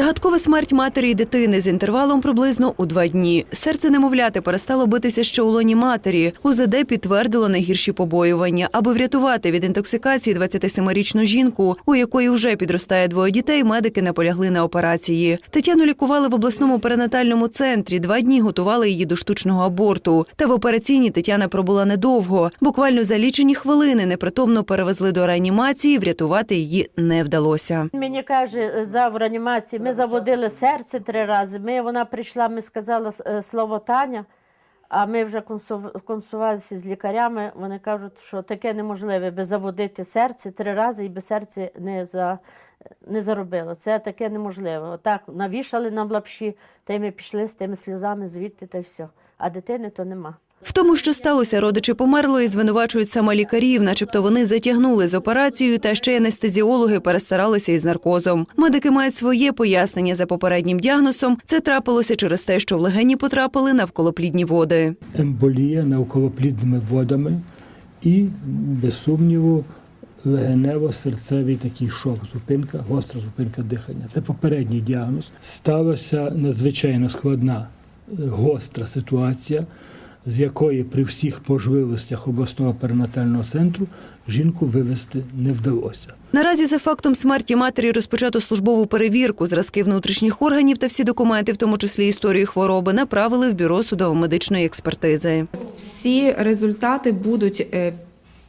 Загадкова смерть матері і дитини з інтервалом приблизно у два дні. Серце немовляти перестало битися ще у лоні матері. УЗД підтвердило найгірші побоювання. Аби врятувати від інтоксикації 27-річну жінку, у якої вже підростає двоє дітей, медики наполягли на операції. Тетяну лікували в обласному перинатальному центрі. Два дні готували її до штучного аборту. Та в операційній Тетяна пробула недовго. Буквально за лічені хвилини непритомно перевезли до реанімації. Врятувати її не вдалося. Мені каже, за в реанімації ми заводили серце три рази. Ми, вона прийшла, ми сказала е, слово Таня, а ми вже консу- консультувалися з лікарями. Вони кажуть, що таке неможливе, би заводити серце три рази і би серце не, за, не заробило. Це таке неможливо. Отак навішали нам лапші, та й ми пішли з тими сльозами звідти та й все. А дитини то нема. В тому, що сталося, родичі померлої звинувачують саме лікарів, начебто вони затягнули з операцією, та ще й анестезіологи перестаралися із наркозом. Медики мають своє пояснення за попереднім діагнозом. Це трапилося через те, що в легені потрапили навколоплідні води. емболія навколоплідними водами і, без сумніву, легенево-серцевий такий шок, зупинка, гостра зупинка дихання. Це попередній діагноз. Сталася надзвичайно складна, гостра ситуація, з якої при всіх можливостях обласного перинатального центру жінку вивести не вдалося. Наразі за фактом смерті матері розпочато службову перевірку. Зразки внутрішніх органів та всі документи, в тому числі історію хвороби, направили в бюро судово-медичної експертизи. Всі результати будуть е,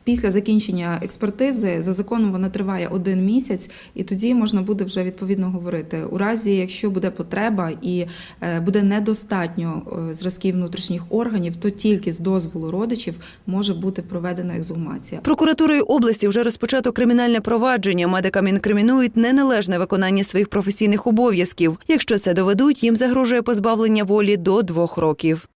після закінчення експертизи. За законом вона триває один місяць, і тоді можна буде вже відповідно говорити. У разі, якщо буде потреба і е, буде недостатньо е, зразків внутрішніх органів, то тільки з дозволу родичів може бути проведена ексгумація. Прокуратурою області вже розпочато кримінальне провадження. Медикам інкримінують неналежне виконання своїх професійних обов'язків. Якщо це доведуть, їм загрожує позбавлення волі до двох років.